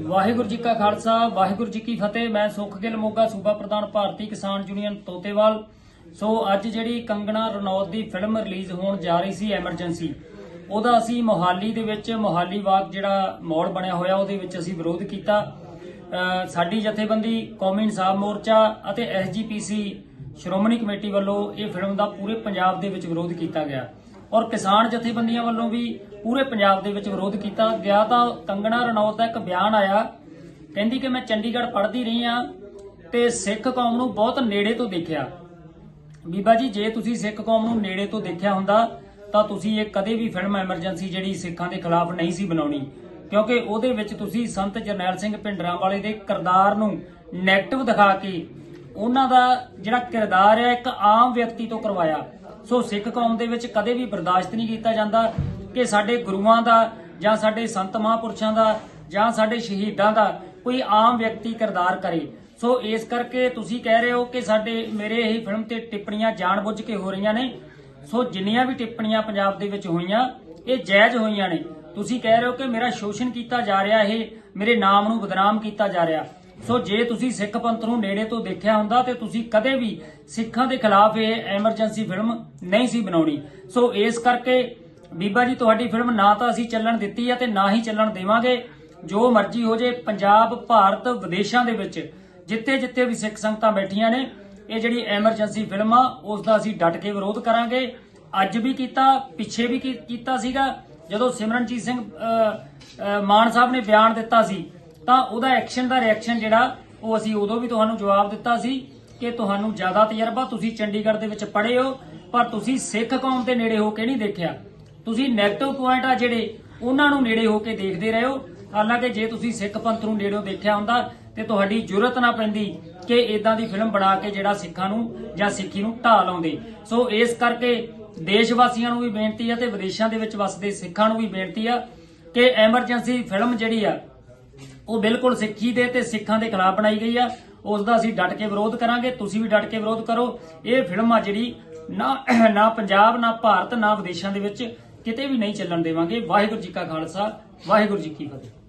ਵਾਹਿਗੁਰੂ ਜੀ ਕਾ ਖਾਲਸਾ, ਵਾਹਿਗੁਰੂ ਜੀ ਕੀ ਫਤਿਹ। ਮੈਂ ਸੁਖਗਿੱਲ ਮੋਗਾ, ਸੂਬਾ ਪ੍ਰਧਾਨ ਭਾਰਤੀ ਕਿਸਾਨ ਯੂਨੀਅਨ ਤੋਤੇਵਾਲ। ਸੋ ਅੱਜ ਜਿਹੜੀ ਕੰਗਣਾ ਰਣੌਤ ਦੀ ਫਿਲਮ ਰਿਲੀਜ਼ ਹੋਣ ਜਾ ਰਹੀ ਸੀ, ਐਮਰਜੈਂਸੀ, ਉਹਦਾ ਅਸੀਂ ਮੋਹਾਲੀ ਦੇ ਵਿੱਚ, ਮੋਹਾਲੀ ਵਾਕ ਜਿਹੜਾ ਮੋੜ ਬਣਿਆ ਹੋਇਆ, ਉਹਦੇ ਵਿੱਚ ਅਸੀਂ ਵਿਰੋਧ ਕੀਤਾ। ਸਾਡੀ ਜਥੇਬੰਦੀ, ਕੌਮੀ ਇਨਸਾਫ ਮੋਰਚਾ ਅਤੇ ਐਸਜੀਪੀਸੀ ਸ਼੍ਰੋਮਣੀ ਕਮੇਟੀ ਵੱਲੋਂ ਇਹ ਫਿਲਮ ਦਾ ਪੂਰੇ ਪੰਜਾਬ ਦੇ ਵਿੱਚ ਵਿਰੋਧ ਕੀਤਾ ਗਿਆ। ਔਰ ਕਿਸਾਨ ਜਥੇਬੰਦੀਆਂ ਵੱਲੋਂ ਵੀ ਪੂਰੇ ਪੰਜਾਬ ਦੇ ਵਿੱਚ ਵਿਰੋਧ ਕੀਤਾ। ਗਿਆ ਤਾਂ ਕੰਗਣਾ ਰਣੌਤ ਦਾ ਇੱਕ ਬਿਆਨ ਆਇਆ। ਕਹਿੰਦੀ ਕਿ ਮੈਂ ਚੰਡੀਗੜ੍ਹ ਪੜ੍ਹਦੀ ਰਹੀ ਆ ਤੇ ਸਿੱਖ ਕੌਮ ਨੂੰ ਬਹੁਤ ਨੇੜੇ ਤੋਂ ਦੇਖਿਆ। ਬੀਬਾ ਜੀ, ਜੇ ਤੁਸੀਂ ਸਿੱਖ ਕੌਮ ਨੂੰ ਨੇੜੇ ਤੋਂ ਦੇਖਿਆ ਹੁੰਦਾ, ਤਾਂ ਤੁਸੀਂ ਇਹ ਕਦੇ ਵੀ ਫਿਲਮ ਐਮਰਜੈਂਸੀ ਜਿਹੜੀ ਸਿੱਖਾਂ ਦੇ ਖਿਲਾਫ ਨਹੀਂ ਸੀ ਬਣਾਉਣੀ। ਕਿਉਂਕਿ ਉਹਦੇ ਵਿੱਚ ਤੁਸੀਂ ਸੰਤ ਜਰਨੈਲ ਸਿੰਘ ਭਿੰਡਰਾਂ ਵਾਲੇ ਦੇ ਕਿਰਦਾਰ ਨੂੰ 네ਗੇਟਿਵ ਦਿਖਾ ਕੇ ਉਹਨਾਂ ਦਾ ਜਿਹੜਾ ਕਿਰਦਾਰ ਹੈ, ਇੱਕ ਆਮ ਵਿਅਕਤੀ ਤੋਂ ਕਰਵਾਇਆ। ਸੋ ਸਿੱਖ ਕੌਮ ਦੇ ਵਿੱਚ ਕਦੇ ਵੀ ਬਰਦਾਸ਼ਤ ਨਹੀਂ ਕੀਤਾ ਜਾਂਦਾ ਕਿ ਸਾਡੇ ਗੁਰੂਆਂ ਦਾ ਜਾਂ ਸਾਡੇ ਸੰਤ ਮਹਾਂਪੁਰਸ਼ਾਂ ਦਾ ਜਾਂ ਸਾਡੇ ਸ਼ਹੀਦਾਂ ਦਾ ਕੋਈ ਆਮ ਵਿਅਕਤੀ ਕਿਰਦਾਰ ਕਰੇ। ਸੋ ਇਸ ਕਰਕੇ ਤੁਸੀਂ ਕਹਿ ਰਹੇ ਹੋ ਕਿ ਸਾਡੇ ਮੇਰੇ ਇਹ ਫਿਲਮ ਤੇ ਟਿੱਪਣੀਆਂ ਜਾਣਬੁੱਝ ਕੇ ਹੋ ਰਹੀਆਂ ਨੇ। ਸੋ ਜਿੰਨੀਆਂ ਵੀ ਟਿੱਪਣੀਆਂ ਪੰਜਾਬ ਦੇ ਵਿੱਚ ਹੋਈਆਂ, ਇਹ ਜਾਇਜ਼ ਹੋਈਆਂ ਨੇ। ਤੁਸੀਂ ਕਹਿ ਰਹੇ ਹੋ ਕਿ ਮੇਰਾ ਸ਼ੋਸ਼ਣ ਕੀਤਾ ਜਾ ਰਿਹਾ, ਇਹ ਮੇਰੇ ਨਾਮ ਨੂੰ ਬਦਨਾਮ ਕੀਤਾ ਜਾ ਰਿਹਾ। ਸੋ ਜੇ ਤੁਸੀਂ ਸਿੱਖ ਪੰਥ ਨੂੰ ਨੇੜੇ ਤੋਂ ਦੇਖਿਆ ਹੁੰਦਾ ਤੇ ਤੁਸੀਂ ਕਦੇ ਵੀ ਸਿੱਖਾਂ ਦੇ ਖਿਲਾਫ ਇਹ ਐਮਰਜੈਂਸੀ ਫਿਲਮ ਨਹੀਂ ਸੀ ਬਣਾਉਣੀ। ਸੋ ਇਸ ਕਰਕੇ ਬੀਬਾ ਜੀ, ਤੁਹਾਡੀ ਫਿਲਮ ਨਾ ਤਾਂ ਅਸੀਂ ਚੱਲਣ ਦਿੱਤੀ ਹੈ ਤੇ ਨਾ ਹੀ ਚੱਲਣ ਦੇਵਾਂਗੇ। ਜੋ ਮਰਜ਼ੀ ਹੋ ਜੇ, ਪੰਜਾਬ, ਭਾਰਤ, ਵਿਦੇਸ਼ਾਂ ਦੇ ਵਿੱਚ ਜਿੱਥੇ ਜਿੱਥੇ ਵੀ ਸਿੱਖ ਸੰਗਤਾਂ ਬੈਠੀਆਂ ਨੇ, ਇਹ ਜਿਹੜੀ ਐਮਰਜੈਂਸੀ ਫਿਲਮ ਆ, ਉਸ ਦਾ ਅਸੀਂ ਡਟ ਕੇ ਵਿਰੋਧ ਕਰਾਂਗੇ। ਅੱਜ ਵੀ ਕੀਤਾ, ਪਿੱਛੇ ਵੀ ਕੀਤਾ ਸੀਗਾ। ਜਦੋਂ ਸਿਮਰਨਜੀਤ ਸਿੰਘ ਮਾਨ ਸਾਹਿਬ ਨੇ ਬਿਆਨ ਦਿੱਤਾ ਸੀ ਤਾਂ ਉਹਦਾ ਐਕਸ਼ਨ ਦਾ ਰਿਐਕਸ਼ਨ ਜਿਹੜਾ, ਉਹ ਅਸੀਂ ਉਦੋਂ ਵੀ ਤੁਹਾਨੂੰ ਜਵਾਬ ਦਿੱਤਾ ਸੀ ਕਿ ਤੁਹਾਨੂੰ ਜ਼ਿਆਦਾ ਤਜਰਬਾ ਤੁਸੀਂ ਚੰਡੀਗੜ੍ਹ ਦੇ ਵਿੱਚ ਪੜ੍ਹੇ ਹੋ, ਪਰ ਤੁਸੀਂ ਸਿੱਖ ਕੌਮ ਦੇ ਨੇੜੇ ਹੋ ਕੇ ਨਹੀਂ ਦੇਖਿਆ। ਤੁਸੀਂ 네ਗੇਟਿਵ ਪੁਆਇੰਟ ਆ ਜਿਹੜੇ, ਉਹਨਾਂ ਨੂੰ ਨੇੜੇ ਹੋ ਕੇ ਦੇਖਦੇ ਰਹੇ ਹੋ। ਹਾਲਾਂਕਿ ਜੇ ਤੁਸੀਂ ਸਿੱਖ ਪੰਥ ਨੂੰ ਨੇੜਿਓਂ ਦੇਖਿਆ ਹੁੰਦਾ, ਤੇ ਤੁਹਾਡੀ ਜੁਰਤ ਨਾ ਪੈਂਦੀ ਕਿ ਇਦਾਂ ਦੀ ਫਿਲਮ ਬਣਾ ਕੇ ਜਿਹੜਾ ਸਿੱਖਾਂ ਨੂੰ ਜਾਂ ਸਿੱਖੀ ਨੂੰ ਢਾਹ ਲਾਉਂਦੇ ਸੋ ਇਸ ਕਰਕੇ ਦੇਸ਼ ਵਾਸੀਆਂ ਨੂੰ ਵੀ ਬੇਨਤੀ ਆ ਤੇ ਵਿਦੇਸ਼ਾਂ ਦੇ ਵਿੱਚ ਵਸਦੇ ਸਿੱਖਾਂ ਨੂੰ ਵੀ ਬੇਨਤੀ ਆ ਕਿ ਐਮਰਜੈਂਸੀ ਫਿਲਮ ਜਿਹੜੀ ਆ ਉਹ ਬਿਲਕੁਲ ਸਿੱਖੀ ਦੇ ਤੇ ਸਿੱਖਾਂ ਦੇ ਖਿਲਾਫ ਬਣਾਈ ਗਈ ਆ। ਉਸ ਦਾ ਅਸੀਂ ਡਟ ਕੇ ਵਿਰੋਧ ਕਰਾਂਗੇ, ਤੁਸੀਂ ਵੀ ਡਟ ਕੇ ਵਿਰੋਧ ਕਰੋ। ਇਹ ਫਿਲਮ ਆ ਜਿਹੜੀ ਨਾ ਨਾ ਪੰਜਾਬ, ਨਾ ਭਾਰਤ, ਨਾ ਵਿਦੇਸ਼ਾਂ ਦੇ ਵਿੱਚ ਕਿਤੇ ਵੀ ਨਹੀਂ ਚੱਲਣ ਦੇਵਾਂਗੇ। ਵਾਹਿਗੁਰੂ ਜੀ ਕਾ ਖਾਲਸਾ, ਵਾਹਿਗੁਰੂ ਜੀ ਕੀ ਫਤਿਹ।